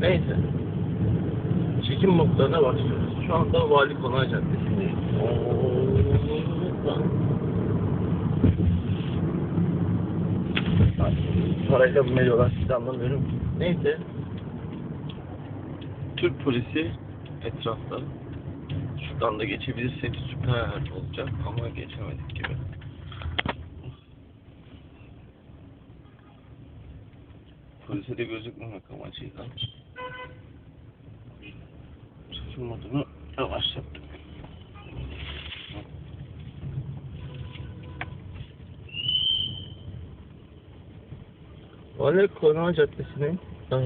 Neyse. Çekim modlarına başlıyoruz. Şu anda Vali Konağı Caddesi'ndeyiz. Parayla mı veriyorlar size anlamıyorum. Neyse. Türk polisi etrafta. Şuradan da geçebilirsek süper olacak ama geçemedik gibi. Polise de gözükmemek amacıyla. Çekim modunu yavaşlattık. Vali Konağı Caddesi'nin eee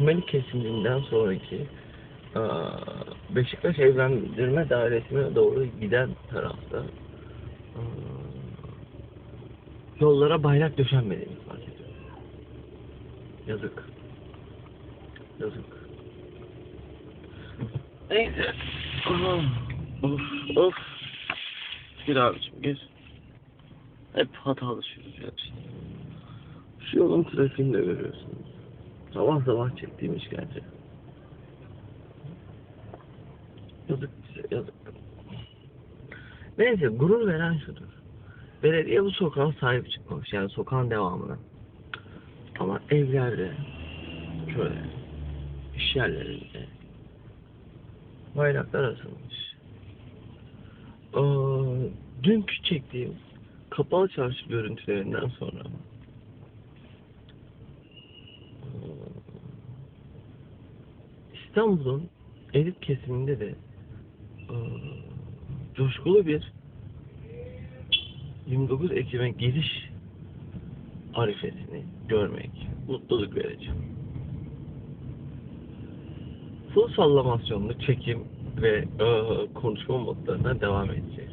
Melik kesiminden sonraki Beşiktaş Evlendirme Dairesi'ne doğru giden tarafta yollara bayrak döşenmediğini fark ediyorum. Yazık. Yazık. Neyse. Of of. Gir abicim gir. Hep hatalı sürücüler işte. Şu yolun trafiğini de görüyorsunuz. Sabah sabah çektiğim işkence. Yazık bize yazık. Neyse gurur veren şudur. Belediye bu sokağa sahip çıkmamış. Yani sokağın devamına. Ama evlerde şöyle iş yerlerinde bayraklar asılmış. Aa, dünkü çektiğim kapalı çarşı görüntülerinden sonra İstanbul'un elit kesiminde de eee, coşkulu bir 29 Ekim'e giriş arifesini görmek mutluluk verici. Full sallamasyonlu çekim ve eee, konuşma modlarına devam edeceğiz.